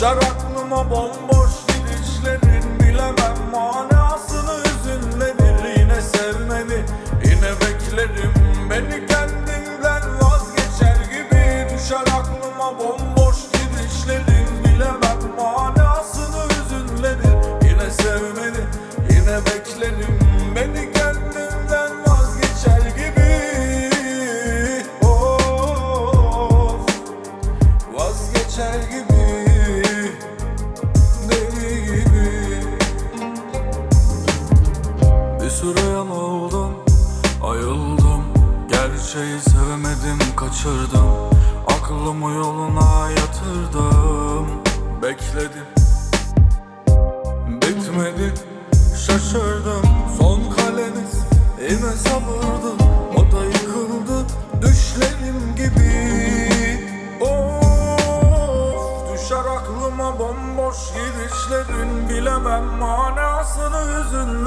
Düşer aklıma bomboş gidişlerin Bilemem manasını Süre yanıldım Ayıldım. Gerçeği sevemedim kaçırdım. Aklımı yoluna yatırdım. Bekledim. Bitmedi Şaşırdım. Son kaleniz Yine sabırdı. O da yıkıldı Düşlerim gibi. Düşer aklıma bomboş gidişlerin. Bilemem manasını hüzünlenir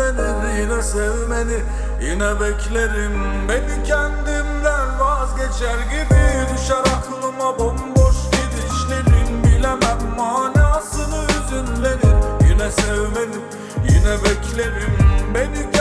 Yine sevmeni yine beklerim. Beni kendimden vazgeçer gibi Düşer aklıma bomboş gidişlerin. Bilemem manasını hüzünlenir. Yine sevmeni yine beklerim. Beni